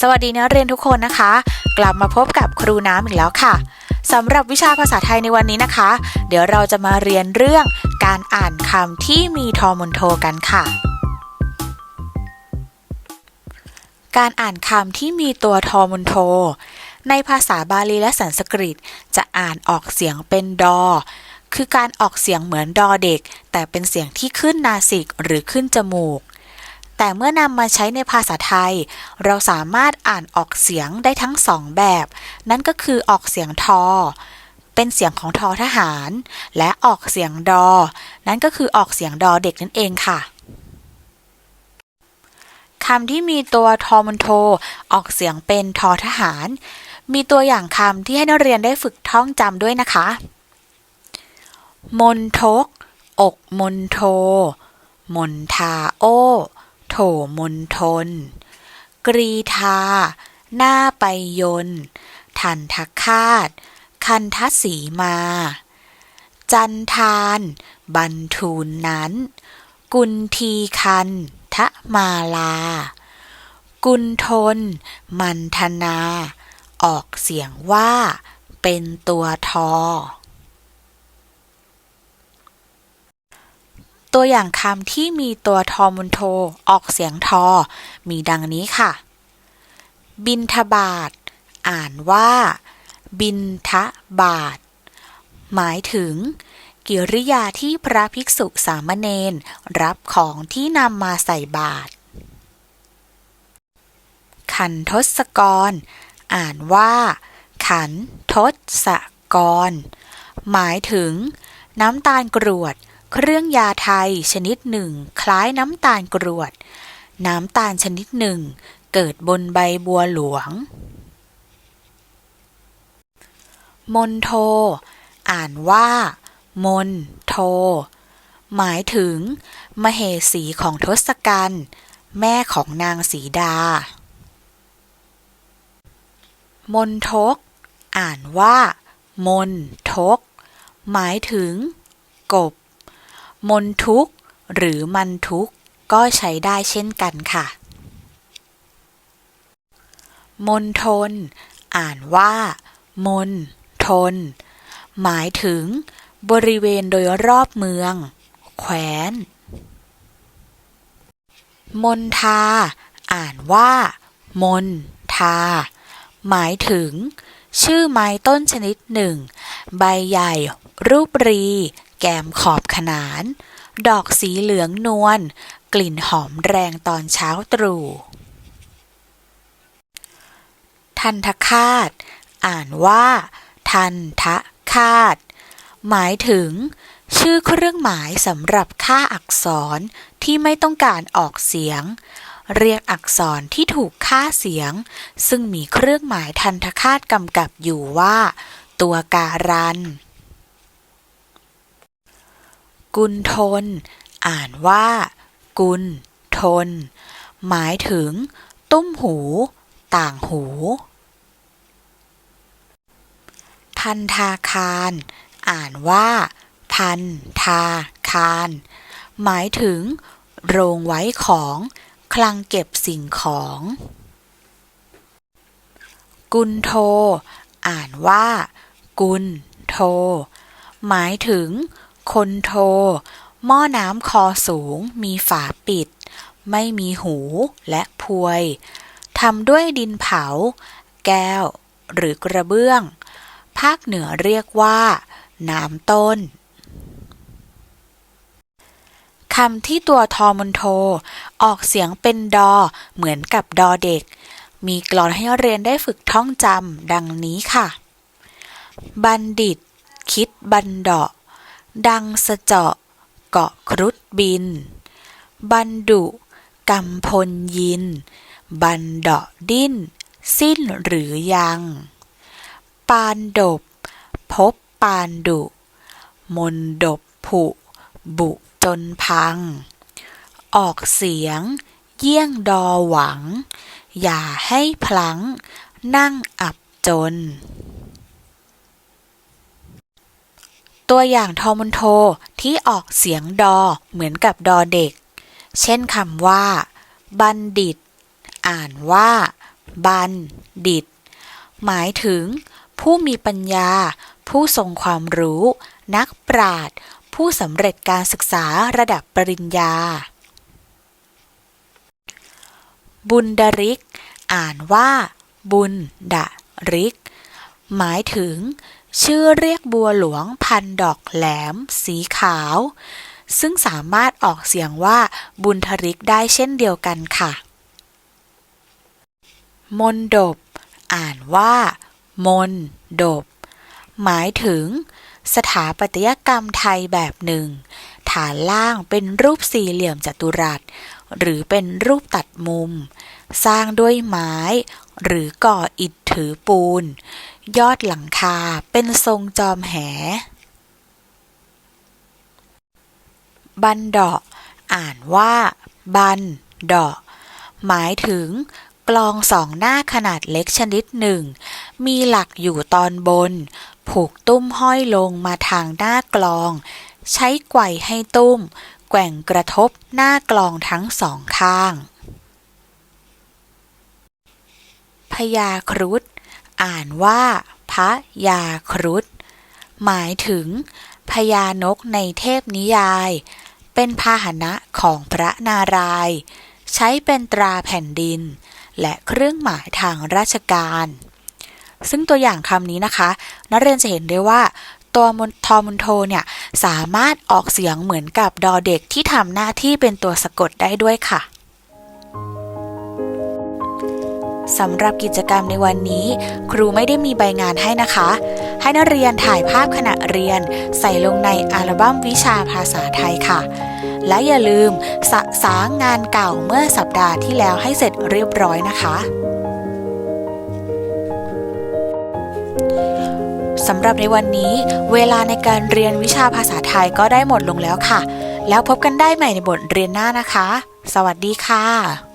สวัสดีนักเรียนทุกคนนะคะ กลับมาพบกับครูน้ำอีกแล้วค่ะสำหรับวิชาภาษาไทยในวันนี้นะคะ เดี๋ยวเราจะมาเรียนเรื่องการอ่านคำที่มีทอมนโทกันค่ะ การอ่านคำที่มีตัวทอมนโท ในภาษาบาลีและสันสกฤต จะอ่านออกเสียงเป็นดอ คือการออกเสียงเหมือนดอเด็ก แต่เป็นเสียงที่ขึ้นนาสิกหรือขึ้นจมูก แต่เมื่อนำมาใช้ในภาษาไทย เราสามารถอ่านออกเสียงได้ทั้งสองแบบ นั่นก็คือออกเสียงทอ เป็นเสียงของทอทหาร และออกเสียงดอ นั่นก็คือออกเสียงดอเด็กนั่นเองค่ะคำที่มีตัวทอมันโท ออกเสียงเป็นทอทหาร มีตัวอย่างคำที่ให้นักเรียนได้ฝึกท่องจำด้วยนะคะ มนทก อกมนโท มนทาโอ โถมนทน กรีธา หน้าไปยน ทันทคาต คันทสีมา จันทาน บรรทูลนั้น กุนทีคันทะมาลา กุนทน มันธนา ออกเสียงว่า เป็นตัวทอ ตัวอย่างคำที่มีตัวทอมุนโท ออกเสียงทอ มีดังนี้ค่ะ บินทบาท อ่านว่า บินทบาท หมายถึง กิริยาที่พระภิกษุสามเณรรับของที่นำมาใส่บาตรขันทศกร อ่านว่า ขันทศกร หมายถึง น้ำตาลกรวด เครื่องยาไทยชนิดหนึ่ง คล้ายน้ำตาลกรวด น้ำตาลชนิดหนึ่ง เกิดบนใบบัวหลวง มนโท อ่านว่า มนโท หมายถึง มเหสีของทศกัณฐ์แม่ของนางสีดา มนทก อ่านว่า มนทก หมายถึง กบ มนทุกหรือมันทุกก็ใช้ได้เช่นกันค่ะ มนทน อ่านว่า มนทน หมายถึง บริเวณโดยรอบเมือง แขวน มนทา อ่านว่า มนทา หมายถึง ชื่อไม้ต้นชนิดหนึ่ง ใบใหญ่ รูปรี แกมขอบขนาน ดอกสีเหลืองนวล กลิ่นหอมแรงตอนเช้าตรู่ทันทคาต อ่านว่า ทันทคาต หมายถึง ชื่อเครื่องหมายสำหรับค่าอักษรที่ไม่ต้องการออกเสียง เรียกอักษรที่ถูกค่าเสียง ซึ่งมีเครื่องหมายทันทคาตกำกับอยู่ว่า ตัวการัน กุลทน อ่านว่า กุลทน หมายถึง ตุ้มหู ต่างหูพันธาคาร อ่านว่า พันธาคาร หมายถึง โรงไว้ของ คลังเก็บสิ่งของ กุลโท อ่านว่า กุลโท หมายถึง คนโท หม้อน้ำคอสูง มีฝาปิด ไม่มีหูและพวย ทำด้วยดินเผา แก้ว หรือกระเบื้อง ภาคเหนือเรียกว่า น้ำต้นคำที่ตัวทอมนโท ออกเสียงเป็นดอ เหมือนกับดอเด็ก มีกลอนให้เรียนได้ฝึกท่องจำดังนี้ค่ะ บัณฑิต คิดบันดาะ ดังสะเจาะเกาะครุฑบิน บันดุกำพลยิน บันเดาะดิ้น สิ้นหรือยัง ปานดบ พบปานดุ มนดบผุ บุจนพัง ออกเสียง เยี่ยงดอหวัง อย่าให้พลัง นั่งอับจน ตัวอย่างทอมนโทที่ออกเสียงดอเหมือนกับดอเด็ก เช่นคำว่า บัณฑิต อ่านว่า บัณฑิต หมายถึง ผู้มีปัญญา ผู้ทรงความรู้ นักปราชญ์ผู้สำเร็จการศึกษาระดับปริญญา บุญดริก อ่านว่า บุญดริก หมายถึง ชื่อเรียกบัวหลวงพันดอกแหลม สีขาว ซึ่งสามารถออกเสียงว่าบุญทริกได้เช่นเดียวกันค่ะ มนดบ อ่านว่า มนดบ หมายถึง สถาปัตยกรรมไทยแบบหนึ่ง ฐานล่างเป็นรูปสี่เหลี่ยมจัตุรัส หรือเป็นรูปตัดมุม สร้างด้วยไม้ หรือก่ออิฐถือปูน ยอดหลังคาเป็นทรงจอมแห บันดาะอ่านว่า บันดาะหมายถึงกลองสองหน้าขนาดเล็กชนิดหนึ่ง มีหลักอยู่ตอนบน ผูกตุ้มห้อยลงมาทางหน้ากลอง ใช้ไกวให้ตุ้ม แกว่งกระทบหน้ากลองทั้งสองข้างพญาครุฑ อ่านว่าพระยาครุฑหมายถึงพญานกในเทพนิยาย เป็นพาหนะของพระนารายณ์ใช้เป็นตราแผ่นดิน และเครื่องหมายทางราชการ ซึ่งตัวอย่างคำนี้นะคะ นักเรียนจะเห็นได้ว่า ตัวมทอมุนโทเนี่ย สามารถออกเสียงเหมือนกับดอเด็กที่ทำหน้าที่เป็นตัวสะกดได้ด้วยค่ะ สำหรับกิจกรรมในวันนี้ ครูไม่ได้มีใบงานให้นะคะ ให้นักเรียนถ่ายภาพขณะเรียน ใส่ลงในอัลบั้มวิชาภาษาไทยค่ะ และอย่าลืมสะสางงานเก่าเมื่อสัปดาห์ที่แล้วให้เสร็จเรียบร้อยนะคะสำหรับในวันนี้ เวลาในการเรียนวิชาภาษาไทยก็ได้หมดลงแล้วค่ะ แล้วพบกันได้ใหม่ในบทเรียนหน้านะคะ สวัสดีค่ะ